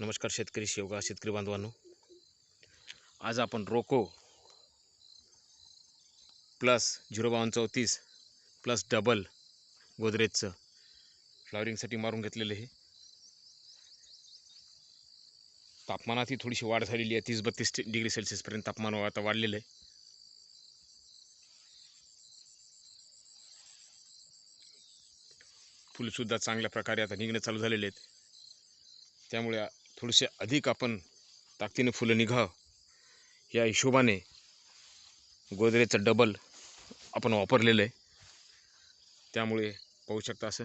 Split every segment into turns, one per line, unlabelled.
नमस्कार शेतकरी शेवगा शेतकरी बांधवांनो. आज आपण रोको प्लस झिरो बावन्न चौतीस प्लस डबल गोदरेजचं फ्लॉवरिंगसाठी मारून घेतलेलं आहे. तापमानातही थोडीशी वाढ झालेली आहे तीस बत्तीस डिग्री सेल्सिअसपर्यंत तापमान आता वाढलेलं आहे. फुलसुद्धा चांगल्या प्रकारे आता निघणं चालू झालेले आहेत त्यामुळे थोडेसे अधिक आपण ताकदीने फुलं निघावं या हिशोबाने गोदरेजचं डबल आपण वापरलेलं आहे. त्यामुळे पाहू शकता असं.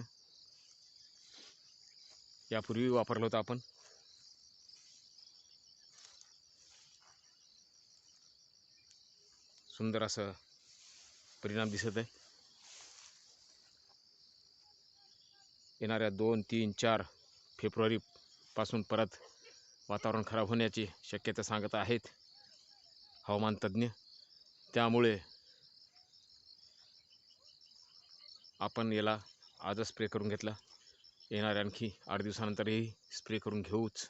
यापूर्वी वापरलं होतं आपण. सुंदर असं परिणाम दिसत आहे. येणाऱ्या दोन तीन चार फेब्रुवारी पासून परत वातावरण खराब होण्याची शक्यता सांगत आहेत हवामान तज्ज्ञ. त्यामुळे आपण याला आजच स्प्रे करून घेतला. येणाऱ्या आणखी आठ दिवसानंतरही स्प्रे करून घेऊच.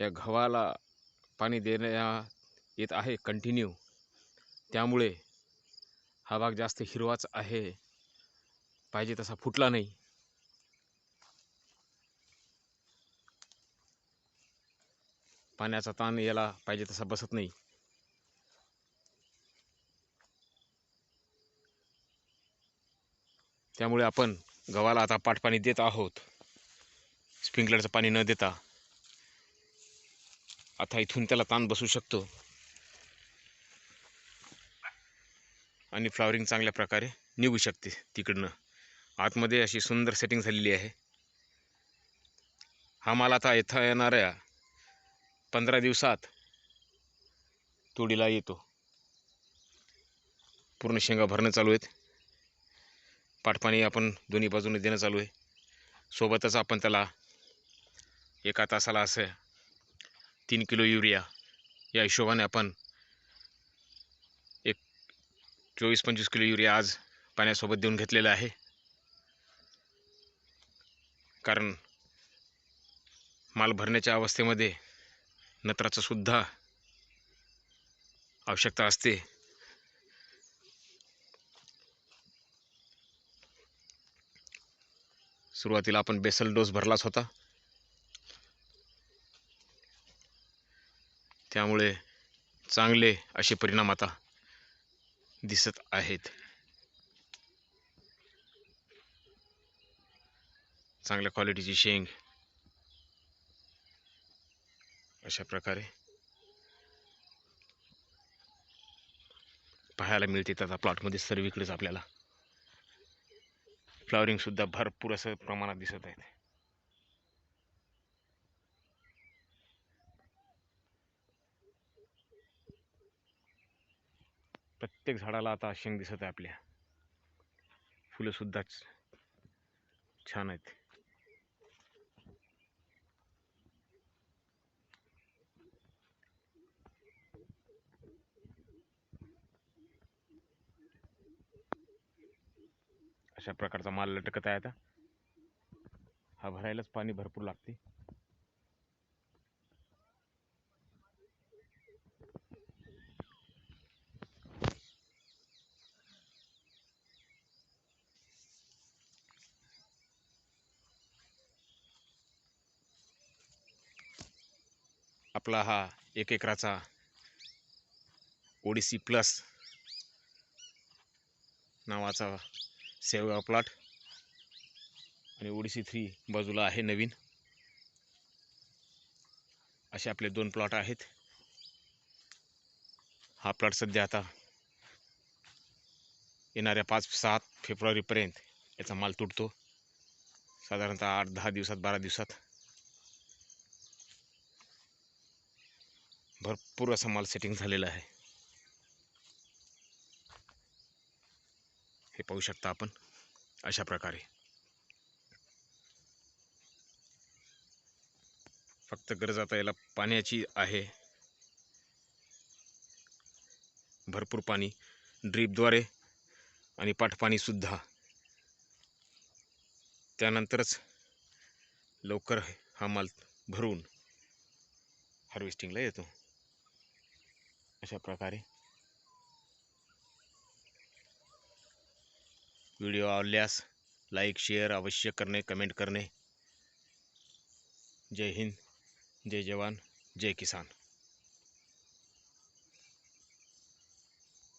या गव्हाला पाणी देण्या येत आहे कंटिन्यू त्यामुळे हा भाग जास्त हिरवाच आहे. पाहिजे तसा फुटला नाही. पाण्याचा ताण याला पाहिजे तसा बसत नाही. त्यामुळे आपण गव्हाला आता पाटपाणी देत आहोत. स्प्रिंकलरचं पाणी न देता. आता इथून त्याला ताण बसू शकतो. आणि फ्लॉवरिंग चांगल्या प्रकारे निघू शकते तिकडनं. आतमध्ये अशी सुंदर सेटिंग झालेली आहे. हा माल आता येथं येणाऱ्या पंधरा दिवसात तोडीला येतो. पूर्ण शेंगा भरणं चालू आहेत. पाठपाणी आपण दोन्ही बाजूने देणं चालू आहे. सोबतच आपण त्याला एका तासाला असं तीन किलो युरिया. या हिशोबाने आपण एक चोवीस पंचवीस किलो युरिया आज पाण्यासोबत देऊन घेतलेला आहे. कारण माल भरण्याच्या अवस्थेमध्ये नत्राचंसुद्धा आवश्यकता असते. सुरुवातीला आपण बेसल डोस भरलाच होता. त्यामुळे चांगले असे परिणाम आता दिसत आहेत. चांगल्या क्वालिटीची शेंग अशा प्रकारे पाहायला मिळते. त्याचा प्लॉटमध्ये सर्वीकडेच आपल्याला फ्लॉवरिंगसुद्धा भरपूर असं प्रमाणात दिसत आहे. प्रत्येक झाडाला आता शेंग दिसत आहे आपल्या. फुलंसुद्धा छान आहेत. अशा प्रकारचा माल लटकत आहे आता. हा भरायलाच पाणी भरपूर लागते. आपला हा एक एकराचा ओडिसी प्लस नावाचा सेवगाव प्लॉट. आणि ओडिसी थ्री बाजूला आहे नवीन. असे आपले दोन प्लॉट आहेत. हा प्लॉट सध्या आता येणाऱ्या पाच सात फेब्रुवारीपर्यंत याचा माल तुटतो. साधारणतः आठ दहा दिवसात बारा दिवसात. भरपूर असा माल सेटिंग झालेला आहे. हे पाहू शकता आपण अशा प्रकारे. फक्त गरज आता याला पाण्याची आहे. भरपूर पाणी ड्रीपद्वारे आणि पाठपाणीसुद्धा त्यानंतरच लवकर हा माल भरून हार्वेस्टिंगला येतो. अशा प्रकारे. व्हिडिओ आवडल्यास लाईक शेअर अवश्य करणे कमेंट करणे. जय हिंद जय जवान जय किसान.